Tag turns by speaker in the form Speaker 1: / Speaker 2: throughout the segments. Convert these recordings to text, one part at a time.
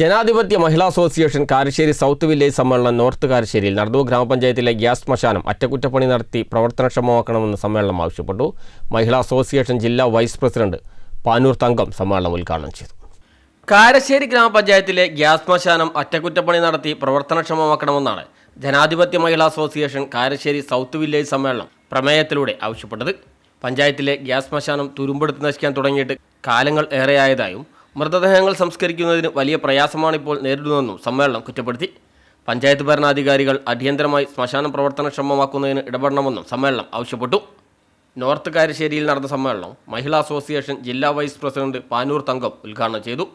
Speaker 1: ജനാധിപത്യ മഹിളാ association Karassery south village സമ്മേളനം north കാരശ്ശേരിയിൽ നടന്നു. ഗ്രാമപഞ്ചായത്തിലെ ഗ്യാസ് ശ്മശാനം അറ്റകുറ്റപ്പണി നടത്തി പ്രവർത്തനക്ഷമമാക്കണമെന്ന് സമ്മേളനം ആവശ്യപ്പെട്ടു. മഹിളാ അസോസിയേഷൻ ജില്ലാ വൈസ് പ്രസിഡന്റ് പാനൂർ തങ്കം സമ്മേളനം ഉദ്ഘാടനം ചെയ്തു. കാരശ്ശേരി ഗ്രാമപഞ്ചായത്തിലെ ഗ്യാസ് ശ്മശാനം അറ്റകുറ്റപ്പണി നടത്തി പ്രവർത്തനക്ഷമമാക്കണമെന്നാണ് ജനാധിപത്യ മഹിളാ അസോസിയേഷൻ കാരശ്ശേരി സൗത്ത് വില്ലേജ് സമ്മേളനം പ്രമേയത്തിലൂടെ ആവശ്യപ്പെട്ടത്. പഞ്ചായത്തിലെ ഗ്യാസ് ശ്മശാനം തുരുമ്പെടുത്ത് നശിക്കാൻ തുടങ്ങിയിട്ട് കാലങ്ങൾ ഏറെയായതായും മൃതദേഹങ്ങൾ സംസ്കരിക്കുന്നതിന് വലിയ പ്രയാസമാണ് ഇപ്പോൾ നേരിടുന്നതെന്നും സമ്മേളനം കുറ്റപ്പെടുത്തി. പഞ്ചായത്ത് ഭരണാധികാരികൾ അടിയന്തരമായി ശ്മശാനം പ്രവർത്തനക്ഷമമാക്കുന്നതിന് ഇടപെടണമെന്നും സമ്മേളനം ആവശ്യപ്പെട്ടു. നോർത്ത് കാരശ്ശേരിയിൽ നടന്ന സമ്മേളനം മഹിളാ അസോസിയേഷൻ ജില്ലാ വൈസ് പ്രസിഡന്റ് പാനൂർ തങ്കം ഉദ്ഘാടനം ചെയ്തു.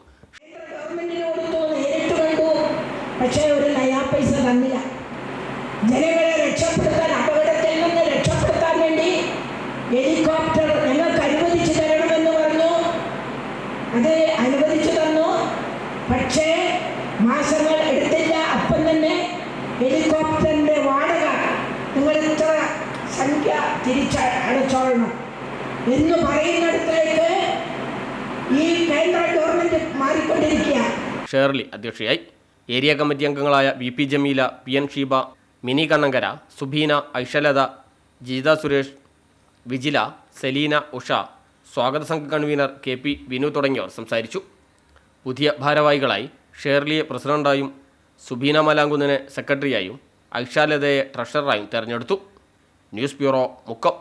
Speaker 2: പക്ഷേ ഹെലികോപ്റ്ററിന്റെ വാടക നിങ്ങൾ ഇത്ര സംഖ്യ തിരിച്ച അടച്ചോളണം. എന്ന് പറയുന്നിടത്തേക്ക് ഈ കേന്ദ്ര ഗവൺമെന്റ് മാറിക്കൊണ്ടിരിക്കുക
Speaker 1: ഷേർലി അധ്യക്ഷയായി ഏരിയ കമ്മിറ്റി അംഗങ്ങളായ V P Jameela P N Sheeba Mini Kannankara Subeena Aishalatha Jeetha Suresh Vijila Selina Usha സ്വാഗത സംഘ കൺവീനർ കെ പി വിനു തുടങ്ങിയവർ സംസാരിച്ചു. പുതിയ ഭാരവാഹികളായി ഷേർലിയെ പ്രസിഡന്റായും സുബീന മലാങ്കുന്നിനെ സെക്രട്ടറിയായും ഐഷാലതയെ ട്രഷററായും തെരഞ്ഞെടുത്തു. News bureau Mukkam.